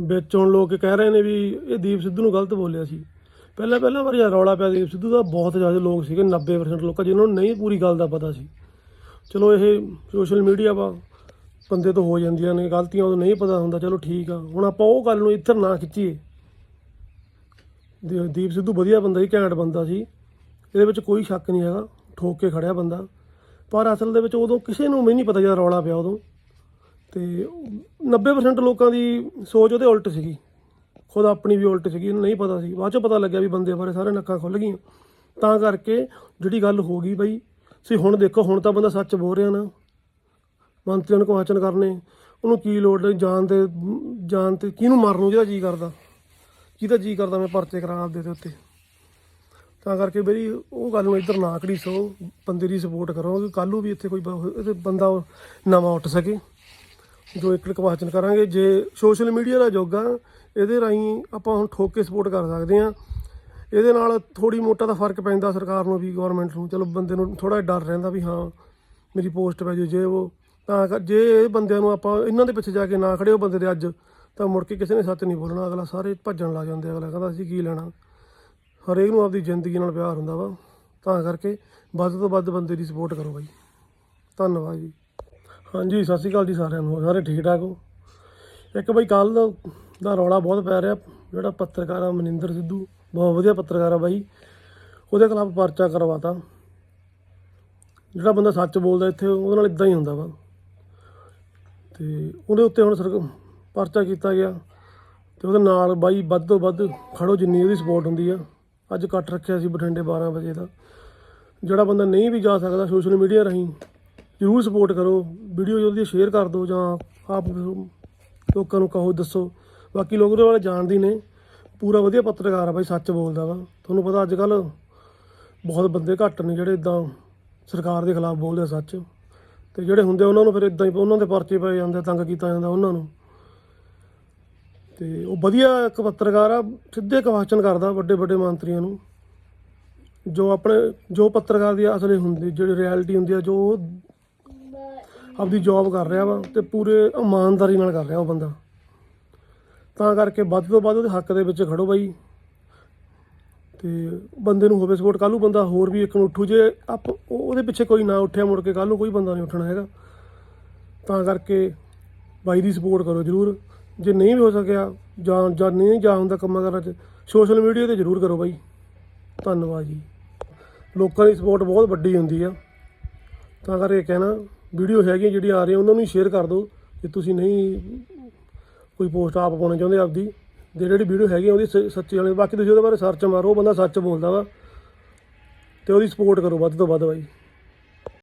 ਵਿੱਚ ਹੁਣ ਲੋਕ ਕਹਿ ਰਹੇ ਨੇ ਵੀ ਇਹ ਦੀਪ ਸਿੱਧੂ ਨੂੰ ਗਲਤ ਬੋਲਿਆ ਸੀ। ਪਹਿਲਾਂ ਪਹਿਲਾਂ ਵਾਰੀ ਰੌਲਾ ਪਿਆ ਦੀਪ ਸਿੱਧੂ ਦਾ, ਬਹੁਤ ਜ਼ਿਆਦਾ ਲੋਕ ਸੀਗੇ 90% ਲੋਕਾਂ ਜਿਨ੍ਹਾਂ ਨੂੰ ਨਹੀਂ ਪੂਰੀ ਗੱਲ ਦਾ ਪਤਾ ਸੀ। ਚਲੋ ਇਹ ਸੋਸ਼ਲ ਮੀਡੀਆ ਵਾ, ਬੰਦੇ ਤੋਂ ਹੋ ਜਾਂਦੀਆਂ ਨੇ, ਗਲਤੀਆਂ ਉਦੋਂ ਨਹੀਂ ਪਤਾ ਹੁੰਦਾ, ਚਲੋ ਠੀਕ ਆ। ਹੁਣ ਆਪਾਂ ਉਹ ਗੱਲ ਨੂੰ ਇੱਧਰ ਨਾ ਖਿੱਚੀਏ। ਦੀ- ਦੀਪ ਸਿੱਧੂ ਵਧੀਆ ਬੰਦਾ ਸੀ, ਘੈਂਟ ਬੰਦਾ ਸੀ। ਇਹਦੇ ਵਿੱਚ ਕੋਈ ਸ਼ੱਕ ਨਹੀਂ ਹੈਗਾ, ਠੋਕ ਕੇ ਖੜਿਆ ਬੰਦਾ। ਪਰ ਅਸਲ ਦੇ ਵਿੱਚ ਉਦੋਂ ਕਿਸੇ ਨੂੰ ਵੀ ਨਹੀਂ ਪਤਾ ਜਦ ਰੌਲਾ ਪਿਆ ਉਦੋਂ। ਤੇ 90% ਲੋਕਾਂ ਦੀ ਸੋਚ ਉਹਦੇ ਉਲਟ ਸੀਗੀ। ਖੁਦ ਆਪਣੀ ਵੀ ਉਲਟ ਸੀਗੀ, ਉਹਨੂੰ ਨਹੀਂ ਪਤਾ ਸੀ। ਬਾਅਦ ਚੋਂ ਪਤਾ ਲੱਗਿਆ ਵੀ ਬੰਦੇ ਬਾਰੇ ਸਾਰੇ ਨੱਕਾਂ ਖੁੱਲ ਗਈਆਂ। ਤਾਂ ਕਰਕੇ ਜਿਹੜੀ ਗੱਲ ਹੋ ਗਈ ਬਈ ਸੀ ਹੁਣ ਦੇਖੋ, ਹੁਣ ਤਾਂ ਬੰਦਾ ਸੱਚ ਬੋਲ ਰਿਹਾ ਨਾ। ਮੰਤਰੀਆਂ ਨੂੰ ਕੁਐਸਚਨ ਕਰਨੇ, ਉਹਨੂੰ ਕੀ ਲੋੜ ਜਾਣ ਤੇ ਜਾਣ ਤੇ ਕਿਹਨੂੰ ਮਾਰਨ ਨੂੰ, ਜਿਹਦਾ ਜੀ ਕਰਦਾ। ਜਿਹਦਾ ਜੀ ਕਰਦਾ, ਮੈਂ ਪਰਚੇ ਕਰਾਂ ਆਪਦੇ ਦੇ ਉੱਤੇ। ਤਾਂ ਕਰਕੇ ਬਈ, ਉਹ ਗੱਲ ਨੂੰ ਇੱਧਰ ਨਾ ਕੜੀ ਸੋ ਬੰਦੇ ਦੀ ਸਪੋਰਟ ਕਰੋ ਕਿ ਕੱਲ੍ਹ ਨੂੰ ਵੀ ਇੱਥੇ ਕੋਈ ਬੰਦਾ ਨਵਾਂ ਉੱਠ ਸਕੇ। ਜੋ ਇੱਕ ਕੁਐਸਚਨ ਕਰਾਂਗੇ, ਜੇ ਸੋਸ਼ਲ ਮੀਡੀਆ ਦਾ ਯੁੱਗ ਆ, ਇਹਦੇ ਰਾਹੀਂ ਆਪਾਂ ਹੁਣ ਠੋਕ ਕੇ ਸਪੋਰਟ ਕਰ ਸਕਦੇ ਆ ਇਹਦੇ ਨਾਲ ਥੋੜੀ ਮੋਟਾ ਤਾਂ ਫ਼ਰਕ ਪੈਂਦਾ ਸਰਕਾਰ ਨੂੰ ਵੀ ਗਵਰਨਮੈਂਟ ਨੂੰ। ਚਲੋ ਬੰਦੇ ਨੂੰ ਥੋੜਾ ਡਰ ਰਹਿੰਦਾ ਵੀ ਹਾਂ, ਮੇਰੀ ਪੋਸਟ ਪੈ ਜੇ ਜੇ ਉਹ ਤਾਂ ਕਰ- ਜੇ ਇਹ ਬੰਦਿਆਂ ਨੂੰ ਆਪਾਂ ਇਹਨਾਂ ਦੇ ਪਿੱਛੇ ਜਾ ਕੇ ਨਾ ਖੜੇ ਉਹ ਬੰਦੇ ਦੇ ਅੱਜ, ਤਾਂ ਮੁੜ ਕੇ ਕਿਸੇ ਨੇ ਸੱਚ ਨਹੀਂ ਬੋਲਣਾ। ਅਗਲਾ ਸਾਰੇ ਭੱਜਣ ਲੱਗ ਜਾਂਦੇ ਅਗਲਾ ਕਹਿੰਦਾ ਅਸੀਂ ਕੀ ਲੈਣਾ? ਹਰੇਕ ਨੂੰ ਆਪਦੀ ਜ਼ਿੰਦਗੀ ਨਾਲ ਪਿਆਰ ਹੁੰਦਾ ਵਾ। ਤਾਂ ਕਰਕੇ ਵੱਧ ਤੋਂ ਵੱਧ ਬੰਦੇ ਦੀ ਸਪੋਰਟ ਕਰੋ ਬਾਈ। ਧੰਨਵਾਦ ਜੀ। ਹਾਂਜੀ, ਸਤਿ ਸ਼੍ਰੀ ਅਕਾਲ ਜੀ ਸਾਰਿਆਂ ਨੂੰ। ਸਾਰੇ ਠੀਕ ਠਾਕ ਹੋ? ਇੱਕ ਬਈ ਕੱਲ ਦਾ ਦਾ ਰੌਲਾ ਬਹੁਤ ਪੈ ਰਿਹਾ। ਜਿਹੜਾ ਪੱਤਰਕਾਰ ਆ ਮਨਿੰਦਰ ਸਿੱਧੂ, ਬਹੁਤ ਵਧੀਆ ਪੱਤਰਕਾਰ ਆ ਬਾਈ। ਉਹਦੇ ਖਿਲਾਫ ਪਰਚਾ ਕਰਵਾਤਾ। ਜਿਹੜਾ ਬੰਦਾ ਸੱਚ ਬੋਲਦਾ ਇੱਥੇ, ਉਹਦੇ ਨਾਲ ਇਦਾਂ ਹੀ ਹੁੰਦਾ ਵਾ। ਤੇ ਉਹਦੇ ਉੱਤੇ ਹੁਣ ਸਰ ਪਰਚਾ ਕੀਤਾ ਗਿਆ। ਤੇ ਉਹਦੇ ਨਾਲ ਬਾਈ ਵੱਧ ਤੋਂ ਵੱਧ ਖੜੋ ਜਿੰਨੀ ਉਹਦੀ ਸਪੋਰਟ ਹੁੰਦੀ ਆ। ਅੱਜ ਕੱਟ ਰੱਖਿਆ ਸੀ ਬਠਿੰਡੇ 12 ਵਜੇ ਦਾ। ਜਿਹੜਾ ਬੰਦਾ ਨਹੀਂ ਵੀ ਜਾ ਸਕਦਾ ਸੋਸ਼ਲ ਮੀਡੀਆ ਰਾਹੀਂ ਜ਼ਰੂਰ ਸਪੋਰਟ ਕਰੋ। ਵੀਡੀਓ ਦੀ ਸ਼ੇਅਰ ਕਰ ਦਿਓ ਜਾਂ ਆਪ ਲੋਕਾਂ ਨੂੰ ਕਹੋ, ਦੱਸੋ। ਬਾਕੀ ਲੋਕ ਉਹਦੇ ਬਾਰੇ ਜਾਣਦੇ ਨੇ। ਪੂਰਾ ਵਧੀਆ ਪੱਤਰਕਾਰ ਆ ਬਾਈ, ਸੱਚ ਬੋਲਦਾ ਵਾ। ਤੁਹਾਨੂੰ ਪਤਾ ਅੱਜ ਕੱਲ ਬਹੁਤ ਬੰਦੇ ਘੱਟ ਨੇ ਜਿਹੜੇ ਇਦਾਂ ਸਰਕਾਰ ਦੇ ਖਿਲਾਫ ਬੋਲਦੇ ਆ ਸੱਚ। ਤੇ ਜਿਹੜੇ ਹੁੰਦੇ ਉਹਨਾਂ ਨੂੰ ਫਿਰ ਇਦਾਂ ਹੀ ਉਹਨਾਂ ਦੇ ਪਰਚੇ ਪਏ ਜਾਂਦੇ ਤੰਗ ਕੀਤਾ ਜਾਂਦਾ ਉਹਨਾਂ ਨੂੰ। ਤੇ ਉਹ ਵਧੀਆ ਇੱਕ ਪੱਤਰਕਾਰ ਆ, ਸਿੱਧੇ ਕੁਐਸਚਨ ਕਰਦਾ ਵੱਡੇ ਵੱਡੇ ਮੰਤਰੀਆਂ ਨੂੰ। ਜੋ ਆਪਣੇ, ਜੋ ਪੱਤਰਕਾਰ ਦੀ ਅਸਲੀ ਹੁੰਦੀ, ਜਿਹੜੀ ਰਿਐਲਿਟੀ ਹੁੰਦੀ ਆ, ਜੋ ਉਹ ਆਪਦੀ ਜੌਬ ਕਰ ਰਿਹਾ ਵਾ ਤੇ ਪੂਰੇ ਇਮਾਨਦਾਰੀ ਨਾਲ ਕਰ ਰਿਹਾ ਉਹ ਬੰਦਾ। ਤਾਂ ਕਰਕੇ ਵੱਧ ਤੋਂ ਵੱਧ ਉਹਦੇ ਹੱਕ ਦੇ ਵਿੱਚ ਖੜੋ ਬਾਈ। ਤੇ ਬੰਦੇ ਨੂੰ ਹੋਵੇ ਸਪੋਰਟ ਕੱਲ੍ਹ ਨੂੰ ਬੰਦਾ ਹੋਰ ਵੀ ਇੱਕ ਨੂੰ ਉੱਠੂ, ਜੇ ਆਪ ਉਹਦੇ ਪਿੱਛੇ ਕੋਈ ਨਾ ਉੱਠਿਆ ਮੁੜ ਕੇ, ਕੱਲ੍ਹ ਨੂੰ ਕੋਈ ਬੰਦਾ ਨਹੀਂ ਉੱਠਣਾ ਹੈਗਾ। ਤਾਂ ਕਰਕੇ ਬਾਈ ਦੀ ਸਪੋਰਟ ਕਰੋ ਜਰੂਰ। ਜੇ ਨਹੀਂ ਵੀ ਹੋ ਸਕਿਆ, ਜਾਂ ਜਾਂ ਨਹੀਂ ਜਾਂ ਹੁੰਦਾ ਕੰਮਾਂ ਕਾਰਾਂ 'ਚ ਸੋਸ਼ਲ ਮੀਡੀਆ ਤੇ ਜਰੂਰ ਕਰੋ ਬਾਈ। ਧੰਨਵਾਦ ਜੀ। ਲੋਕਾਂ ਦੀ ਸਪੋਰਟ ਬਹੁਤ ਵੱਡੀ ਹੁੰਦੀ ਆ। ਤਾਂ ਕਰਕੇ ਕਹਿਣਾ ਵੀਡੀਓ ਹੈਗੀਆਂ ਜਿਹੜੀਆਂ ਆ ਰਹੀਆਂ, ਉਹਨਾਂ ਨੂੰ ਸ਼ੇਅਰ ਕਰ ਦਿਓ, ਜੇ ਤੁਸੀਂ ਨਹੀਂ ਕੋਈ ਪੋਸਟ ਆਪ ਪਾਉਣਾ ਚਾਹੁੰਦੇ ਆਪਦੀ ਜੇ ਜਿਹੜੀ ਵੀਡੀਓ ਹੈਗੀ ਆ ਉਹਦੀ ਸ- ਸੱਚੀ ਵਾਲੀ, ਬਾਕੀ ਤੁਸੀਂ ਉਹਦੇ ਬਾਰੇ ਸਰਚ ਮਾਰੋ, ਉਹ ਬੰਦਾ ਸੱਚ ਬੋਲਦਾ ਵਾ, ਤੇ ਉਹਦੀ ਸਪੋਰਟ ਕਰੋ ਵੱਧ ਤੋਂ ਵੱਧ ਬਾਈ।